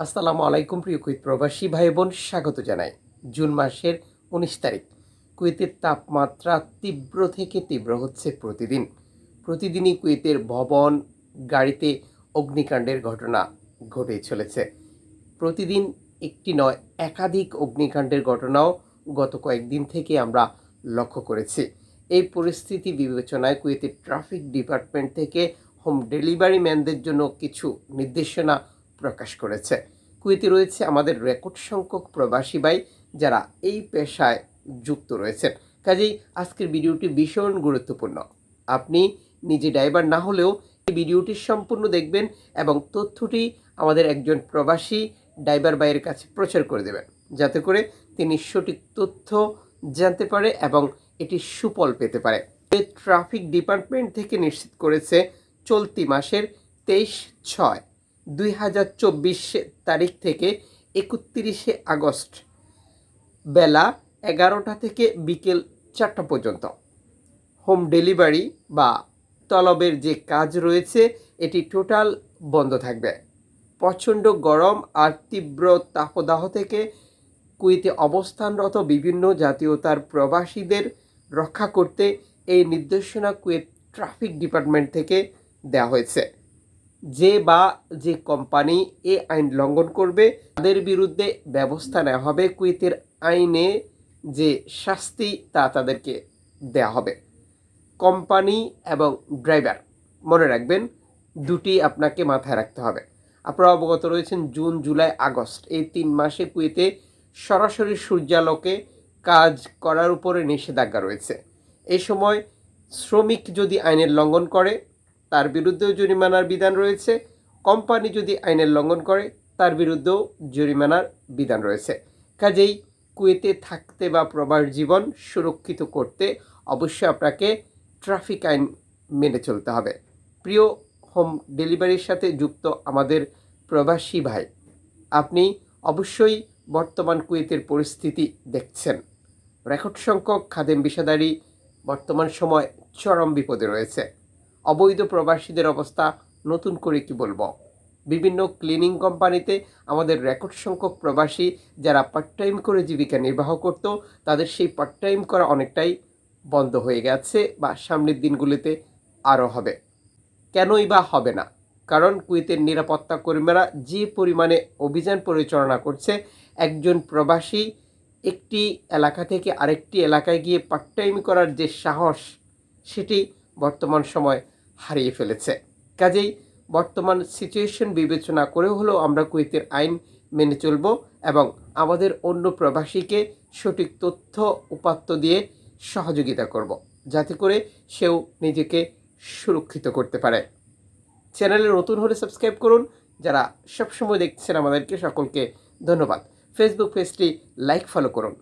আসসালামু আলাইকুম প্রিয় কুইত প্রবাসী ভাই বোন স্বাগত জানাই। জুন মাসের উনিশ তারিখ। কুয়েতের তাপমাত্রা তীব্র থেকে তীব্র হচ্ছে প্রতিদিন। প্রতিদিনই কুয়েতের ভবন, গাড়িতে অগ্নিকাণ্ডের ঘটনা ঘটেই চলেছে। প্রতিদিন একটি নয়, একাধিক অগ্নিকাণ্ডের ঘটনাও গত কয়েকদিন থেকে আমরা লক্ষ্য করেছি। এই পরিস্থিতি বিবেচনায় কুয়েতের ট্রাফিক ডিপার্টমেন্ট থেকে হোম ডেলিভারি ম্যানদের জন্য কিছু নির্দেশনা প্রকাশ করেছে। কুয়েতে রয়েছে আমাদের রেকর্ড সংখ্যক প্রবাসী ভাই যারা এই পেশায় যুক্ত রয়েছেন। কাজেই আজকের ভিডিওটি ভীষণ গুরুত্বপূর্ণ। আপনি নিজে ড্রাইভার না হলেও এই ভিডিওটি সম্পূর্ণ দেখবেন এবং তথ্যটি আমাদের একজন প্রবাসী ড্রাইভার ভাইয়ের কাছে প্রচার করে দেবেন। যাতে করে তিনি সঠিক তথ্য জানতে পারে এবং এটি সুফল পেতে পারে। ট্রাফিক ডিপার্টমেন্ট থেকে নিশ্চিত করেছে, চলতি মাসের তেইশ ছয়। দুই হাজার চব্বিশ তারিখ থেকে একত্রিশে আগস্ট বেলা এগারোটা থেকে বিকেল চারটা পর্যন্ত। হোম ডেলিভারি বা তলবের যে কাজ রয়েছে, এটি টোটাল বন্ধ থাকবে। প্রচণ্ড গরম আর তীব্র তাপদাহ থেকে কুয়েতে অবস্থানরত বিভিন্ন জাতীয়তার প্রবাসীদের রক্ষা করতে এই নির্দেশনা কুয়েত ট্রাফিক ডিপার্টমেন্ট থেকে দেওয়া হয়েছে। যে বা যে কোম্পানি এ আইন লঙ্ঘন করবে, তাদের বিরুদ্ধে ব্যবস্থা নেওয়া হবে, কুয়েতের আইনে যে শাস্তি তা তাদেরকে দেওয়া হবে। কোম্পানি এবং ড্রাইভার, মনে রাখবেন, দুটি আপনাকে মাথায় রাখতে হবে। আপনারা অবগত রয়েছেন, জুন, জুলাই, আগস্ট, এই তিন মাসে কুয়েতে সরাসরি সূর্যালোকে কাজ করার উপরে নিষেধাজ্ঞা রয়েছে। এই সময় শ্রমিক যদি আইনের লঙ্ঘন করে তার বিরুদ্ধেও জরিমানার বিধান রয়েছে। কোম্পানি যদি আইনের লঙ্ঘন করে, তার বিরুদ্ধেও জরিমানার বিধান রয়েছে। কাজেই কুয়েতে থাকতে বা প্রবাস জীবন সুরক্ষিত করতে অবশ্যই আপনাকে ট্রাফিক আইন মেনে চলতে হবে। প্রিয় হোম ডেলিভারির সাথে যুক্ত আমাদের প্রবাসী ভাই, আপনি অবশ্যই বর্তমান কুয়েতের পরিস্থিতি দেখছেন। রেকর্ড সংখ্যক খাদেম বিষাদারি বর্তমান সময় চরম বিপদে রয়েছে। অবৈধ প্রবাসীদের অবস্থা নতুন করে কি বলব? বিভিন্ন ক্লিনিং কোম্পানিতে আমাদের রেকর্ড সংখ্যক প্রবাসী যারা পার্ট টাইম করে জীবিকা নির্বাহ করত, তাদের সেই পার্ট টাইম করা অনেকটাই বন্ধ হয়ে গেছে বা সামনের দিনগুলিতে আরও হবে। কেনই বা হবে না? কারণ কুয়েতের নিরাপত্তা কর্মীরা যে পরিমাণে অভিযান পরিচালনা করছে, একজন প্রবাসী একটি এলাকা থেকে আরেকটি এলাকায় গিয়ে পার্ট টাইম করার যে সাহস, সেটি বর্তমান সময় হারিয়ে ফেলেছে। কাজেই বর্তমান সিচুয়েশন বিবেচনা করে হলেও আমরা কুয়েতের আইন মেনে চলব এবং আমাদের অন্য প্রবাসীকে সঠিক তথ্য, উপাত্ত দিয়ে সহযোগিতা করব, যাতে করে সেও নিজেকে সুরক্ষিত করতে পারে। চ্যানেলে নতুন হলে সাবস্ক্রাইব করুন। যারা সবসময় দেখছেন আমাদেরকে, সকলকে ধন্যবাদ। ফেসবুক পেজটি লাইক ফলো করুন।